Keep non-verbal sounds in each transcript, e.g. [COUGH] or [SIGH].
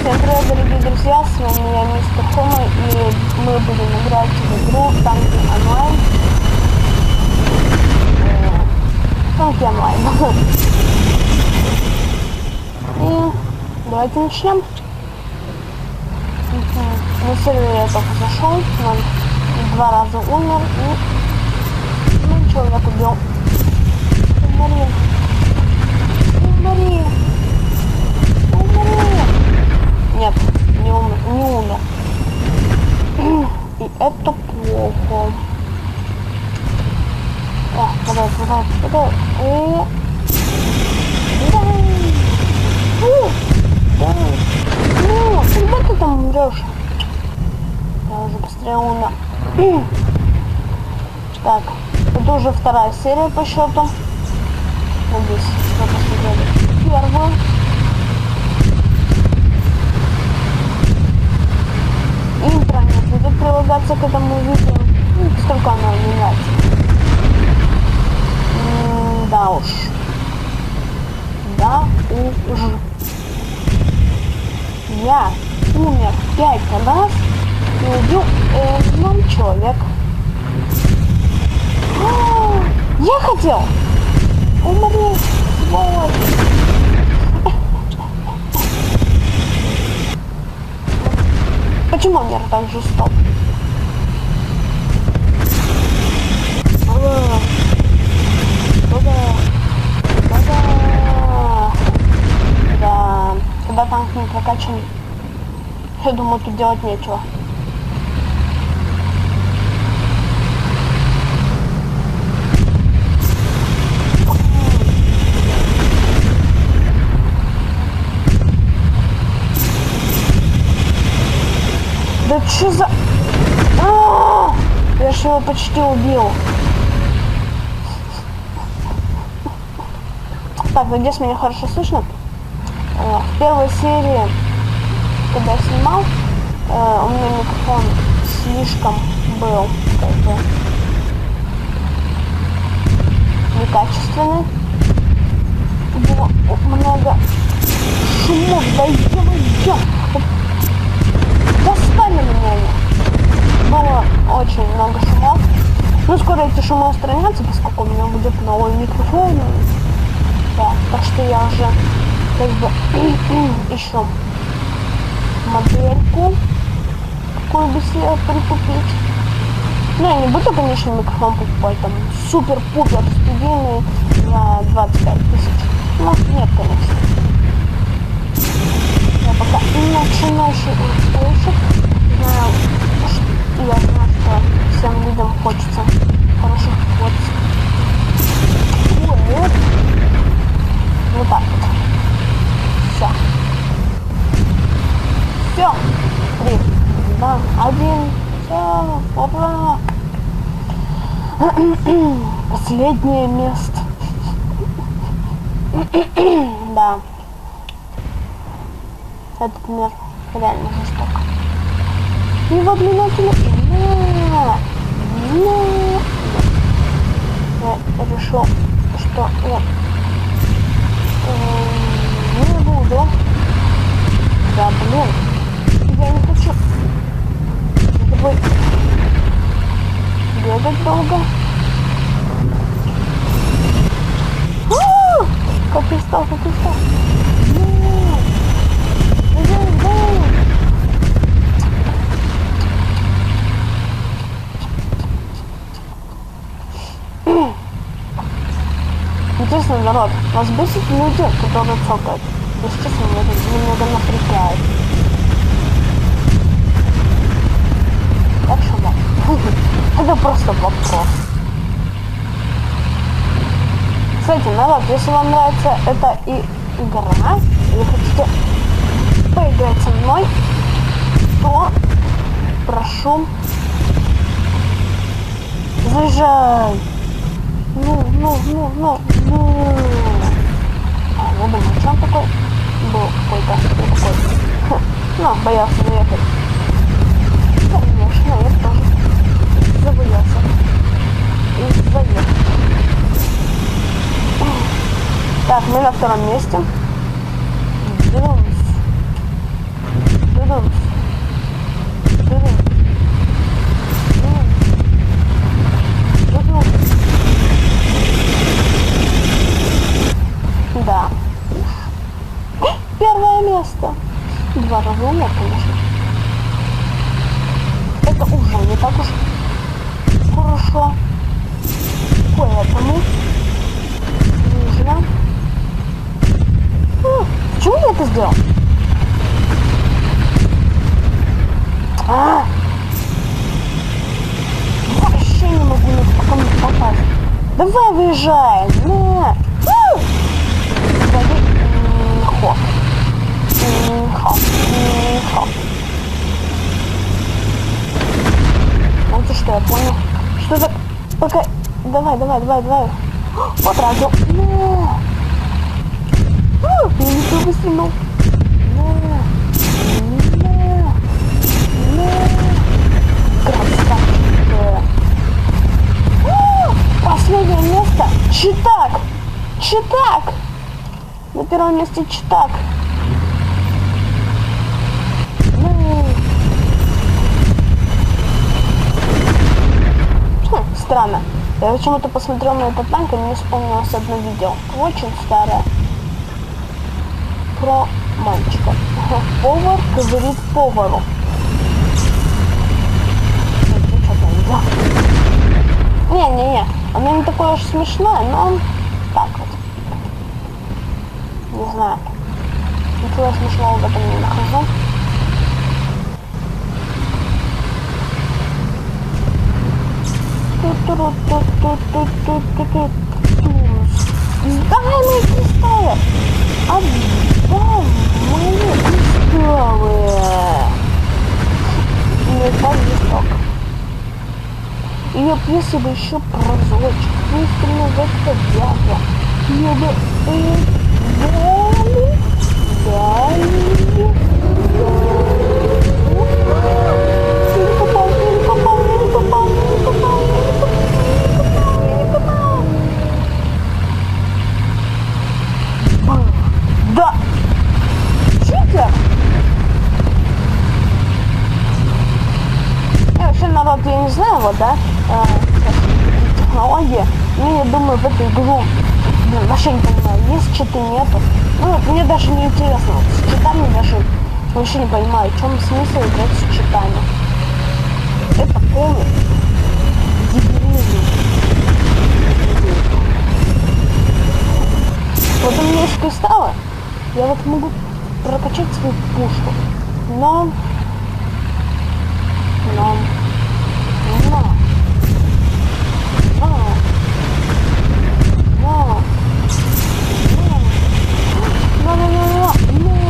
Всем привет, дорогие друзья, с вами я, Мистер Хома, и мы будем играть в игру Танки онлайн. Э, Танки онлайн. И давайте начнем. На сервере я только зашел, он два раза умер, и ну человек убил. Умри. Умри. Умри. Нет, не умер, не умер. И это плохо. О, давай, давай, давай. И... Давай. У, давай. Ну, когда ты там умрешь? Я умер. [CLEARS THROAT] Так, это уже вторая серия по счету. Надеюсь, вы посмотрели первую. Интро не будет прилагаться к этому видео, ну, поскольку оно не нравится. М, Да уж. Да уж. Я умер пять раз и убил э, ноль человек. А, Я хотел умереть, сволочь. Почему мир так жесток? Когда танк не прокачан, я думаю, тут делать нечего. Что за... А! Я же его почти убил. Так, надеюсь, меня хорошо слышно. Э, В первой серии, когда я снимал, э, у меня микрофон слишком был как бы некачественный. Было много шумов, да много шумов. Ну, скоро эти шумы устранятся, поскольку у меня будет новый микрофон. Да, так что я уже как бы [CLEARS THROAT] ищу модельку, какую бы себе прикупить. Ну, я не буду, конечно, микрофон покупать там супер-пупер студийный за 25 тысяч. Ну, нет, конечно. Я пока начинающий слышать. Знаю, я знаю, что всем людям хочется хороших фоток. Вот. Вот так вот. Все. Все. Три, два, один. Все. Опа. Последнее место. да. Этот мир реально жесток. Его обменятели. Я решил, что я э, не буду. Да, блин. Я не хочу бегать долго. А! Как я стал, как я стал. Нет. Давай, давай. Интересно, народ, вас бесит люди, которые цокают? Меня это немного напрягает. Так что да. [LAUGHS] Это просто вопрос. Кстати, народ, если вам нравится эта и игра, или хотите поиграть со мной, то прошу заезжай ну, ну, ну, ну, ну. А, ну, блин, а чем такой был какой-то такой? Хм. Ну, боялся заехать. Ну, конечно, я тоже забоялся. И заехал. Так, мы на втором месте. Дыдумс. Дыдумс. Дыдумс. Двинулись. место. Два раза умер, конечно. Это уже не так уж хорошо. Поэтому нужно... А, почему я это сделал? А! Вообще не могу ни в попасть. Давай выезжай! За... Пока... Давай, давай, давай, давай. Вот радио. На! Я не то выстрелил. Последнее место. Читак. Читак. На первом месте Читак. Ну. Хм, странно. Я почему-то посмотрел на этот танк и мне вспомнилось одно видео. Очень старое. Про мальчика. [LAUGHS] Повар говорит повару. Не-не-не, оно не такое уж смешное, но так вот. Не знаю. Ничего смешного в этом не нахожу. Давай мы пистолет! А Отдай мои пистолы! Не дай висок. Я если бы еще прозрачек, если бы за что дядя, я бы... Дали, дали, дали. Попал, попал, попал. Вот, да, а, технологии. Ну, я думаю, в эту игру, вообще не понимаю, есть читы, нету. Ну, вот мне даже не интересно, с читами даже вообще не понимаю, в чем смысл играть с читами. Это полный дебилизм. Вот у меня есть кристаллы, я вот могу прокачать свою пушку, но но но но но но но но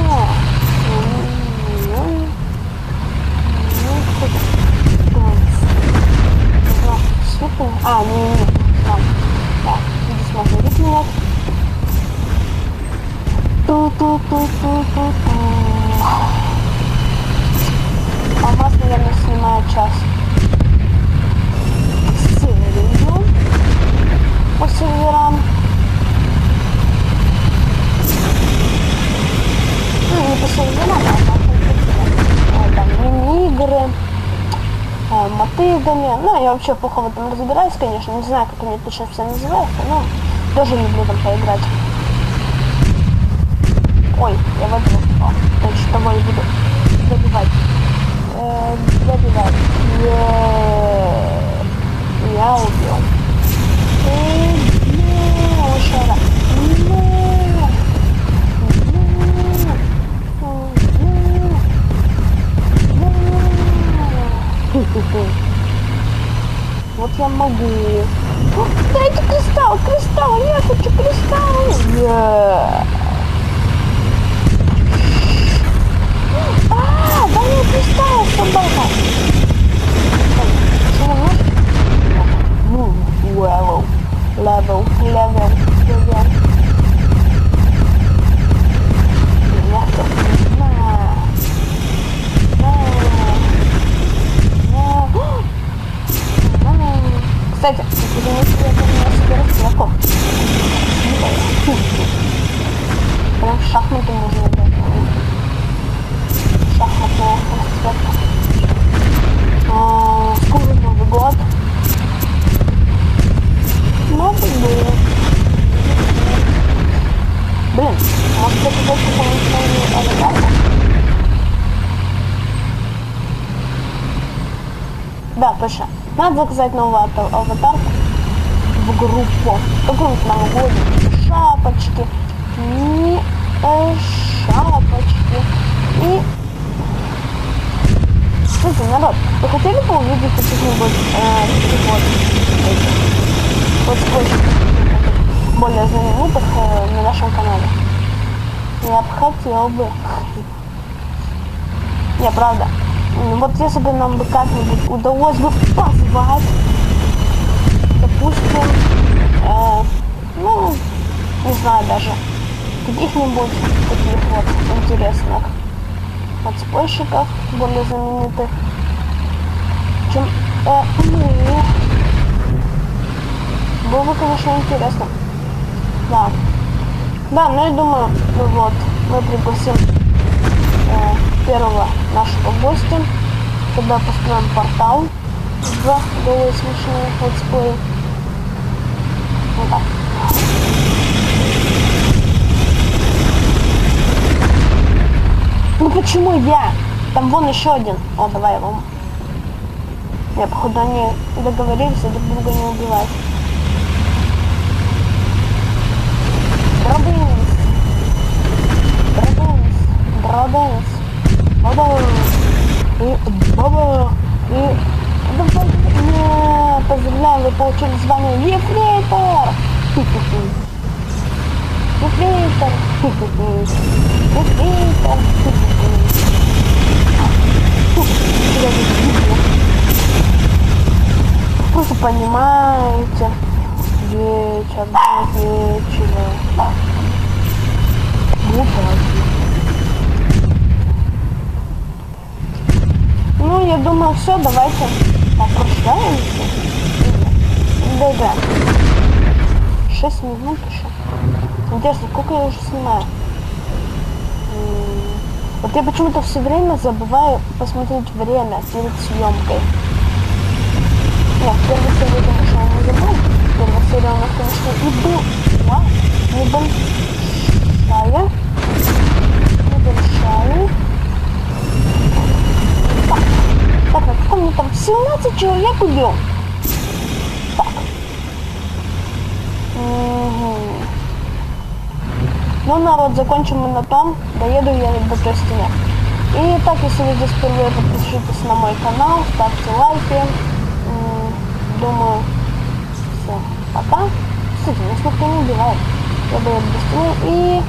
А, не, не, там. Да, здесь можно ритм Ту-ту-ту-ту-ту-ту. Серверам. Ну, а. Там э, мотыгами. Ну, я вообще плохо в этом разбираюсь, конечно. Не знаю, как они точно все называются, но тоже люблю там поиграть. Ой, я в этом попал. Значит, того и буду забивать. Э, забивать. Е- Я убил. Э, не, еще раз. Не. Не. Не. Вот я могу. О, Дайте кристалл, кристалл, я хочу кристалл. Yeah. А, да мне кристалл, собака. Что нужно? Ну, level, level, level, level. Мягко. На. На. На. Кстати, если не я поменял себе рассылку. Пише. Надо заказать новую ава- аватарку в группу. Какую-нибудь новогоднюю. Шапочки. И э, шапочки. И... Кстати, народ, вы хотели бы увидеть каких-нибудь э, вот, вот более знаменитых э, на нашем канале? Я бы хотел бы. Не, правда. Вот если бы нам бы как-нибудь удалось бы позвать, допустим, э, ну, не знаю даже, каких-нибудь таких вот интересных подспойщиков, более знаменитых, чем э, мы. Было бы, конечно, интересно. Да. Да, ну я думаю, ну вот, мы пригласим первого нашего гостя, когда построим портал в голые смешные летсплеи. Вот так. Ну почему я? Там вон еще один. О, давай его. Не, походу они договорились и друг друга не убивать. Дробинец. Дробинец. Дробинец. Баба. И баба. И... Давай, не, поздравляю, вы получили звание Ефрейтор. Ефрейтор. Ефрейтор. Просто понимаете, вечер, вечера. Глупости. Я думаю, все, давайте попрощаемся. Да-да. Шесть минут еще. Интересно, сколько я уже снимаю? Вот я почему-то все время забываю посмотреть время перед съемкой. Нет, первая серия, конечно, не забыл. Первая серия у нас, конечно, и была небольшая. Небольшая. Так, так, на каком мы там? 17 человек убил. Так. Мгм. Ну, народ, закончим мы на том. Доеду я до той стены. И так, если вы здесь впервые, подпишитесь на мой канал, ставьте лайки. Думаю, все. Пока. Кстати, нас не убивает. Я доеду до стены и